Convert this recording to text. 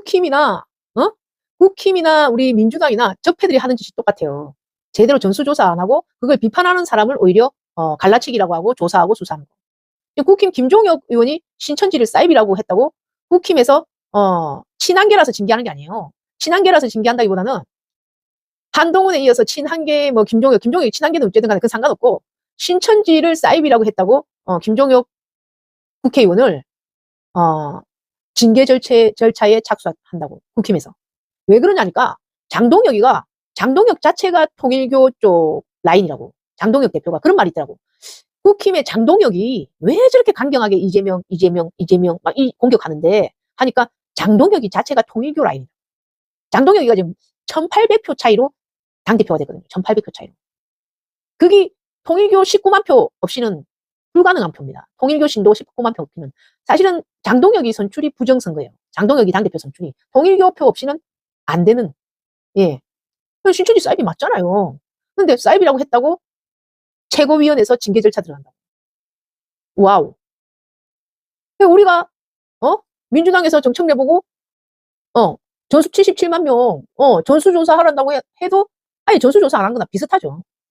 국힘이나 어? 국힘이나 우리 민주당이나 적폐들이 하는 짓이 똑같아요. 제대로 전수조사 안 하고 그걸 비판하는 사람을 오히려 어, 갈라치기라고 하고 조사하고 수사하는 거. 국힘 김종혁 의원이 신천지를 사이비라고 했다고 국힘에서 어, 친한계라서 징계하는 게 아니에요. 친한계라서 징계한다기보다는 한동훈에 이어서 친한계 뭐 김종혁 김종혁이 친한계는 어쨌든 간에 그 상관없고 신천지를 사이비라고 했다고 어, 김종혁 국회의원을 어, 징계 절차, 절차에 착수한다고 국힘에서. 왜 그러냐니까 장동혁이가 장동혁 자체가 통일교 쪽 라인이라고 장동혁 대표가 그런 말이 있더라고. 국힘의 장동혁이 왜 저렇게 강경하게 이재명 이재명 이재명 막 이 공격하는데 하니까 장동혁이 자체가 통일교 라인. 장동혁이가 지금 1800표 차이로 당대표가 됐거든요. 1800표 차이로. 그게 통일교 19만 표 없이는 불가능한 표입니다. 통일교 신도 19만 표 없이는 사실은 장동혁이 선출이 부정선거예요. 장동혁이 당대표 선출이 통일교 표 없이는 안 되는 예. 신천지 사이비 맞잖아요. 근데 사이비라고 했다고 최고위원회에서 징계 절차 들어간다. 와우. 우리가 어 민주당에서 정청 내보고 어 전수 77만 명, 어 전수조사 하란다고 해- 해도 아니 전수조사 안 한 거나 비슷하죠.